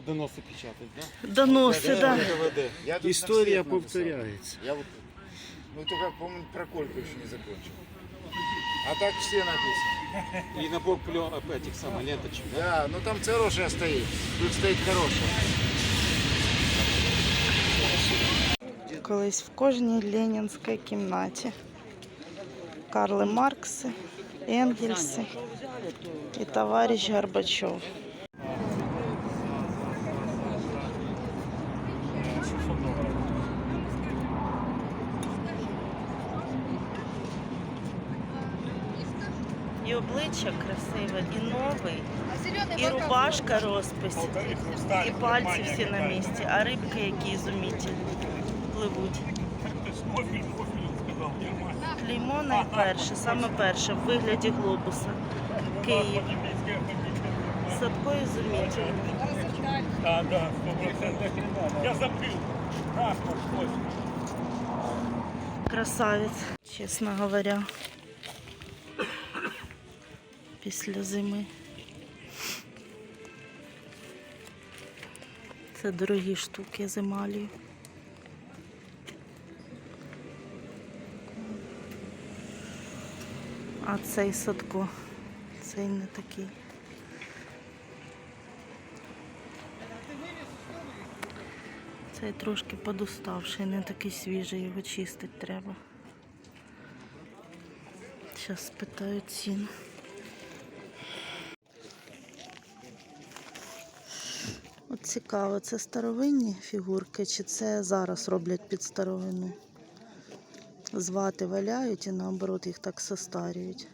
О, доноси печатать, да? Доноси, да. ДВД. Я тут на Історія всех написал. повторяється. Я вот, ну только, по-моему, про Кольку еще не закончил. А так все написано. И набор плен, этих самых ленточек, да? Да, ну там хорошая стоит. Тут стоит хорошая. Колись в кожній ленінській кімнаті. Карли Маркси, Енгельси і товариш Горбачов. І обличчя красиве, і новий, і рубашка розпис, і пальці всі на місці, а рибки які ізумітельні пливуть. Клеймо найперше, саме перше, в вигляді глобуса. Київ. Садко ізумітельний. Процентов. Я ось. Красавець, чесно говоря. Після зими. Це дорогі штуки з емалію. А цей садко, цей не такий. Цей трошки подуставший, не такий свіжий, його чистити треба. Зараз спитаю ціну. Цікаво, це старовинні фігурки, чи це зараз роблять під старовину? Звати валяють і наоборот їх так состарюють.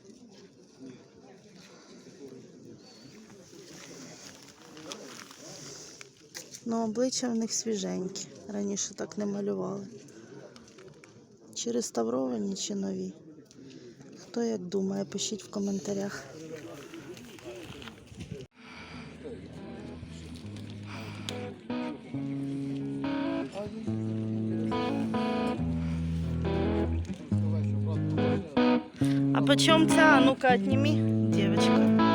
Ну, обличчя в них свіженькі. Раніше так не малювали. Чи реставровані, чи нові. Хто як думає, пишіть в коментарях. Почем ця? А Ну-ка, отними, девочка.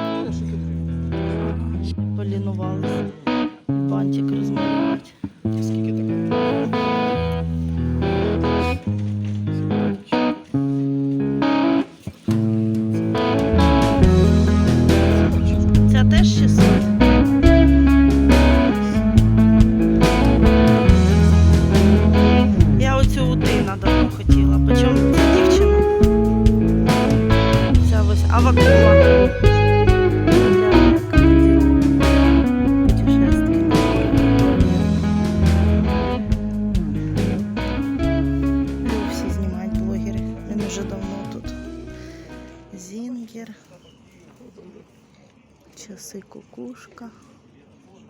Часи кукушка,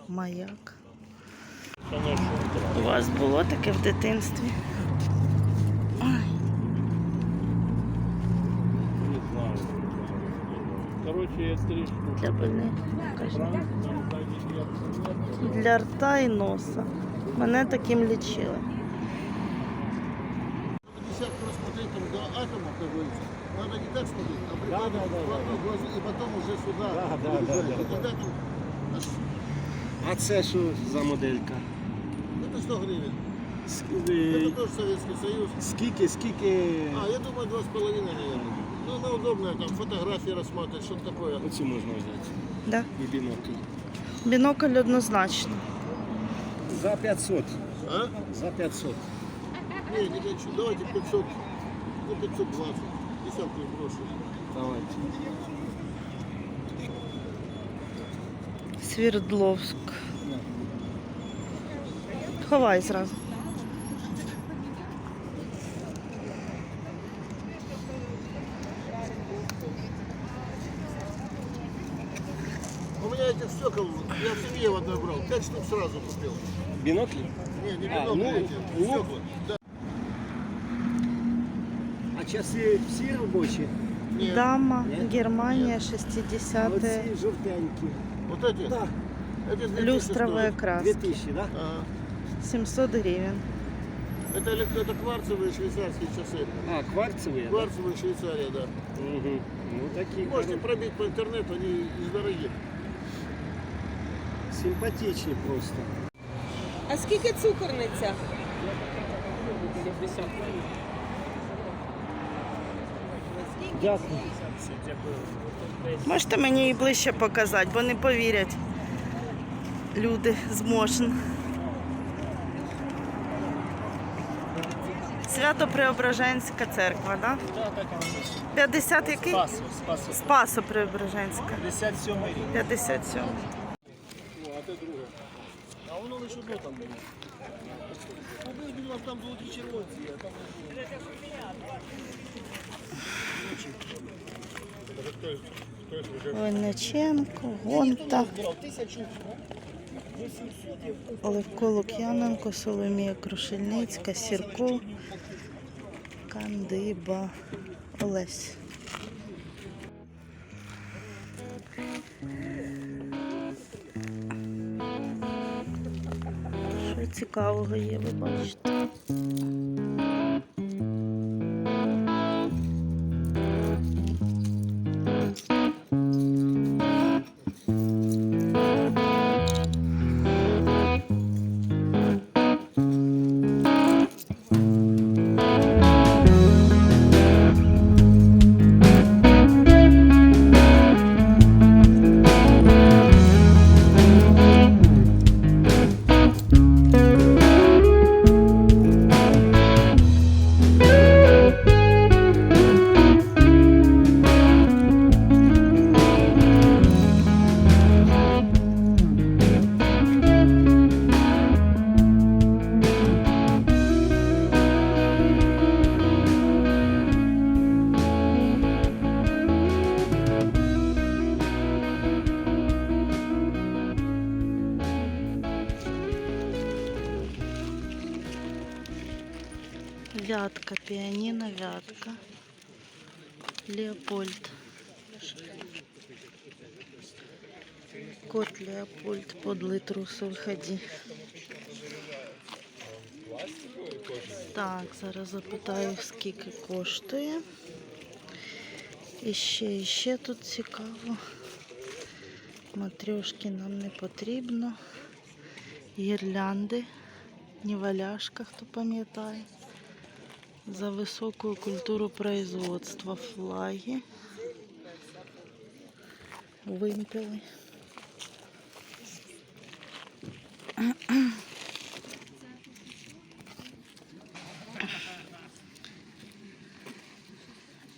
маяк. У вас було таке в дитинстві? Короче, я три штуки. для больних. Кажи. Для рта і носа. Мене таким лічили. 50 раз смотреть там до атома, как говорится. Надо не так смотреть, а прикладывать в одну глазу и потом уже сюда. Да, да, да, выезжать. да, И тогда там аж, А це що за моделька? это 100 гривен. Ск- Это е, тоже Советский Союз. Скільки, скільки А, я думаю, два с половиной, наверное. Ну, она удобная, там фотографии рассматривать, что-то такое. оцю можна взяти? Да. І бінокль. Бінокль однозначно. За 500. А? За 500. Не, не хочу. Давайте 500, ну 520. Десятку брошу. Давайте. Свердловськ. Ховай зразу. 5 штук сразу купил. Біноклі? Не, не А, бинокли ну, эти, ну. стекла. Да. А часи всі робочі? Нет. Дама, Ні? Германія, А 60 оці жовтенькі. Вот эти? Так, Эти 2000 люстровая стоят. краска. 2000, так? Да? Ага. 700 гривен. Это, элек- это кварцевые швейцарские часы. А, кварцеві? Да? Кварцевые Швейцария, да. Угу. Ну такі. Можете хороші. пробить по интернету, они недорогие. Симпатичні просто. А скільки цукорниця? Дякую. Можете мені її ближче показати, бо не повірять люди з Мошин. Свято Преображенська церква, так? Да? 50 який? Спасо, спасо. Спасо Преображенська. 57 рік. 57. А воно лише одно там було. А ви думав, там золоті червонці, а там Винниченко, Гонта, Левко Лук'яненко, Соломія Крушельницька, Сірко, Кандиба, Олесь. Цікавого є, ви бачите? Вятка, пианино, вятка. Леопольд. Кот Леопольд, подлый трус, виходи. Так, зараз запитаю, скільки коштує. І ще, і ще тут цікаво. Матрьошки нам не потрібно. Гірлянди, Ніваляшка, хто пам'ятає. За високую культуру производства флаги. Вимпели.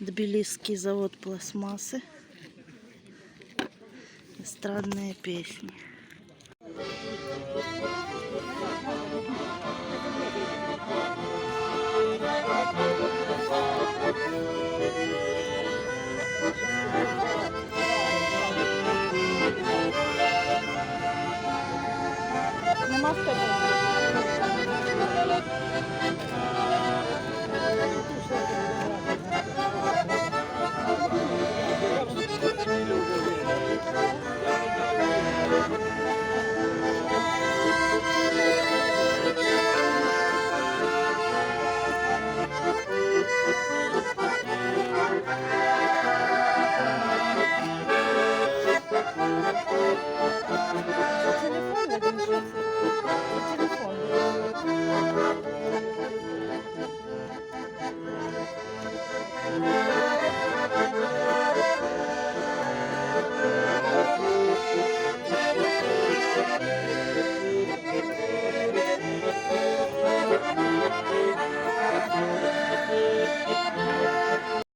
Тбилисский завод пластмассы. Эстрадные песни.